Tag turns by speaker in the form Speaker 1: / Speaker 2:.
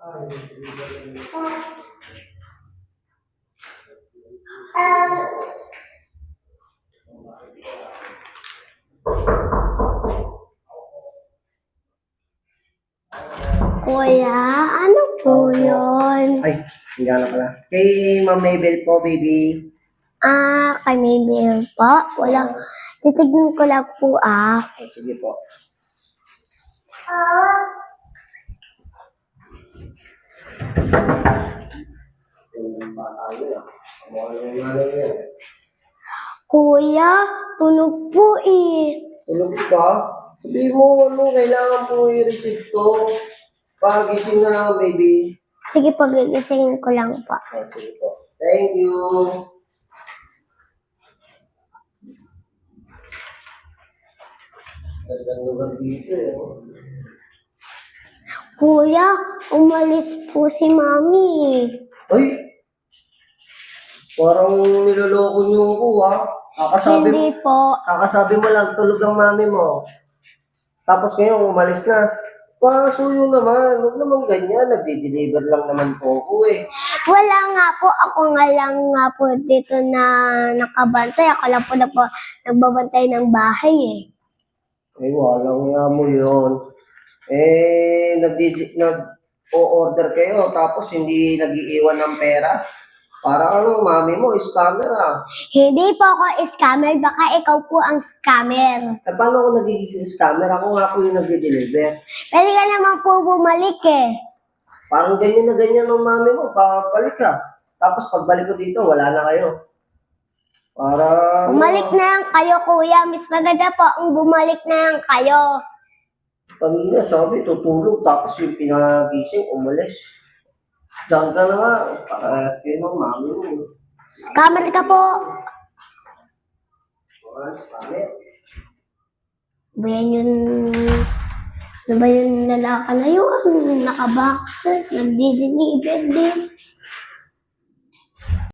Speaker 1: Kuya, ano po yun?
Speaker 2: Ay, hindi na pala. Kay Ma'am Mabel po, baby.
Speaker 1: Ah, kay Mabel po. Walang, titignan ko lang po ah.
Speaker 2: Oh, sige po.
Speaker 1: Kuya, tulog po eh.
Speaker 2: Tulog ka? Sabihin mo, ano, kailangan po i-receive to. Pagising na lang, baby.
Speaker 1: Sige, pagigisingin ko lang po.
Speaker 2: Ah, sige po. Thank you. Gandang lugar dito eh.
Speaker 1: Kuya, umalis po si Mami.
Speaker 2: Ay! Parang niloloko niyo ako ha. Kakasabi,
Speaker 1: Hindi po.
Speaker 2: kakasabi mo lang tulog ang mami mo. Tapos ngayon umalis na. Pasuyo naman. Huwag naman ganyan. Nagdi-deliver lang naman po ako eh.
Speaker 1: Wala nga po. Ako nga lang nga po dito na nakabantay. Ako lang po na po nagbabantay ng bahay eh.
Speaker 2: Ay, walang nga mo yun. Eh, nag nag-o-order kayo tapos hindi nag-iiwan ng pera. Para ano, mami mo, scammer ah.
Speaker 1: Hindi po ako scammer. Baka ikaw po ang scammer.
Speaker 2: Eh, paano ako nagiging scammer? Ako nga po yung nagdi-deliver.
Speaker 1: Pwede ka naman po bumalik eh.
Speaker 2: Parang ganyan na ganyan ng mami mo, babalik ka. Tapos pagbalik ko dito, wala na kayo. Para...
Speaker 1: Bumalik na lang kayo, kuya. Mas maganda po ang bumalik na lang kayo.
Speaker 2: Kanina sabi, tutulog. Tapos yung pinagising, umalis. Diyan ka na nga. Parehas kayo ng mami mo.
Speaker 1: Scammer ka po.
Speaker 2: Wala, scammer.
Speaker 1: Ba yan yung... Ano ba yung lalaki na yun? Nakabox. Nagdi-deliver din.